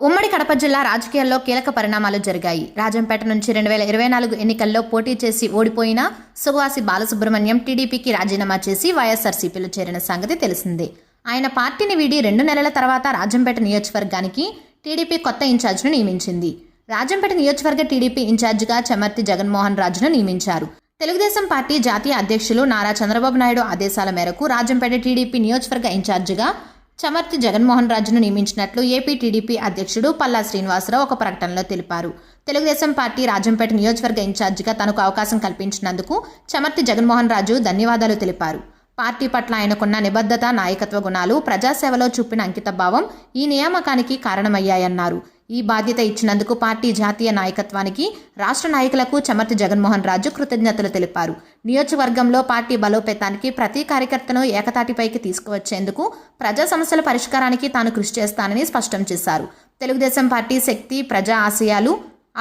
ఉమ్మడి కడప జిల్లా రాజకీయాల్లో కీలక పరిణామాలు జరిగాయి. రాజంపేట నుంచి రెండు వేల ఇరవై నాలుగు ఎన్నికల్లో పోటీ చేసి ఓడిపోయిన సుగవాసి బాలసుబ్రహ్మణ్యం టీడీపీకి రాజీనామా చేసి వైఎస్ఆర్సీపీలో చేరిన సంగతి తెలిసిందే. ఆయన పార్టీని వీడి రెండు నెలల తర్వాత రాజంపేట నియోజకవర్గానికి టీడీపీ కొత్త ఇన్ఛార్జ్ను నియమించింది. రాజంపేట నియోజకవర్గ టీడీపీ ఇన్ఛార్జిగా చమర్తి జగన్మోహన్ రాజును నియమించారు. తెలుగుదేశం పార్టీ జాతీయ అధ్యక్షులు నారా చంద్రబాబు నాయుడు ఆదేశాల మేరకు రాజంపేట టీడీపీ నియోజకవర్గ ఇన్ఛార్జిగా చమర్తి జగన్మోహన్ రాజును నియమించినట్లు ఏపీ టీడీపీ అధ్యక్షుడు పల్లా శ్రీనివాసరావు ఒక ప్రకటనలో తెలిపారు. తెలుగుదేశం పార్టీ రాజంపేట నియోజకవర్గ ఇన్ఛార్జిగా తనకు అవకాశం కల్పించినందుకు చమర్తి జగన్మోహన్ రాజు ధన్యవాదాలు తెలిపారు. పార్టీ పట్ల ఆయనకున్న నిబద్ధత నాయకత్వ గుణాలు ప్రజాసేవలో చూపిన అంకితభావం ఈ నియామకానికి కారణమయ్యాయన్నారు. ఈ బాధ్యత ఇచ్చినందుకు పార్టీ జాతీయ నాయకత్వానికి రాష్ట్ర నాయకులకు చమర్తి జగన్మోహన్ రాజు కృతజ్ఞతలు తెలిపారు. నియోజకవర్గంలో పార్టీ బలోపేతానికి ప్రతి కార్యకర్తను ఏకతాటిపైకి తీసుకువచ్చేందుకు ప్రజా సమస్యల పరిష్కారానికి తాను కృషి చేస్తానని స్పష్టం చేశారు. తెలుగుదేశం పార్టీ శక్తి ప్రజా ఆశయాలు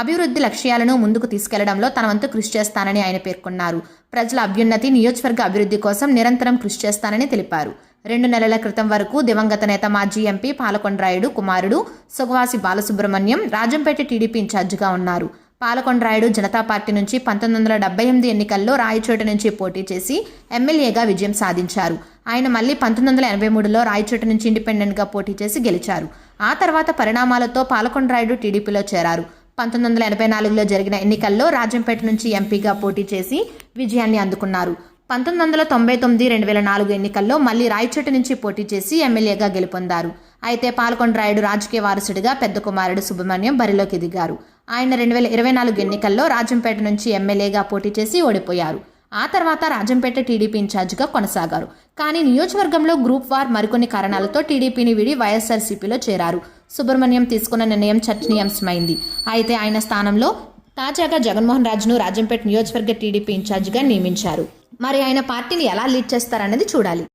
అభివృద్ధి లక్ష్యాలను ముందుకు తీసుకెళ్ళడంలో తన వంతు కృషి చేస్తానని ఆయన పేర్కొన్నారు. ప్రజల అభ్యున్నతి నియోజకవర్గ అభివృద్ధి కోసం నిరంతరం కృషి చేస్తానని తెలిపారు. రెండు నెలల క్రితం వరకు దివంగత నేత మాజీ ఎంపీ పాలకొండ్రాయుడు కుమారుడు సుగవాసి బాలసుబ్రహ్మణ్యం రాజంపేట టీడీపీ ఇన్ఛార్జిగా ఉన్నారు. పాలకొండ్రాయుడు జనతా పార్టీ నుంచి పంతొమ్మిది వందల డెబ్బై ఎనిమిది ఎన్నికల్లో రాయచోట నుంచి పోటీ చేసి ఎమ్మెల్యేగా విజయం సాధించారు. ఆయన మళ్ళీ పంతొమ్మిది వందల ఎనభై మూడులో రాయచోట నుంచి ఇండిపెండెంట్గా పోటీ చేసి గెలిచారు. ఆ తర్వాత పరిణామాలతో పాలకొండ్రాయుడు టీడీపీలో చేరారు. పంతొమ్మిది వందల ఎనభై నాలుగులో జరిగిన ఎన్నికల్లో రాజంపేట నుంచి ఎంపీగా పోటీ చేసి విజయాన్ని అందుకున్నారు. పంతొమ్మిది వందల తొంభై తొమ్మిది రెండు వేల నాలుగు ఎన్నికల్లో మళ్ళీ రాయచోట నుంచి పోటీ చేసి ఎమ్మెల్యేగా గెలుపొందారు. అయితే పాల్కొండ్రాయుడు రాజకీయ వారసుడిగా పెద్ద కుమారుడు సుబ్రహ్మణ్యం బరిలోకి దిగారు. ఆయన రెండు వేల ఇరవై నాలుగు ఎన్నికల్లో రాజంపేట నుంచి ఎమ్మెల్యేగా పోటీ చేసి ఓడిపోయారు. ఆ తర్వాత రాజంపేట టీడీపీ ఇన్ఛార్జిగా కొనసాగారు. కానీ నియోజకవర్గంలో గ్రూప్ వార్ మరికొన్ని కారణాలతో టీడీపీని విడి వైఎస్ఆర్సీపీలో చేరారు. సుబ్రహ్మణ్యం తీసుకున్న నిర్ణయం చర్చనీయాంశమైంది. అయితే ఆయన స్థానంలో తాజాగా జగన్మోహన్ రాజును రాజంపేట నియోజకవర్గ టీడీపీ ఇన్ఛార్జిగా నియమించారు. మరి ఆయన పార్టీని ఎలా లీడ్ చేస్తారన్నది చూడాలి.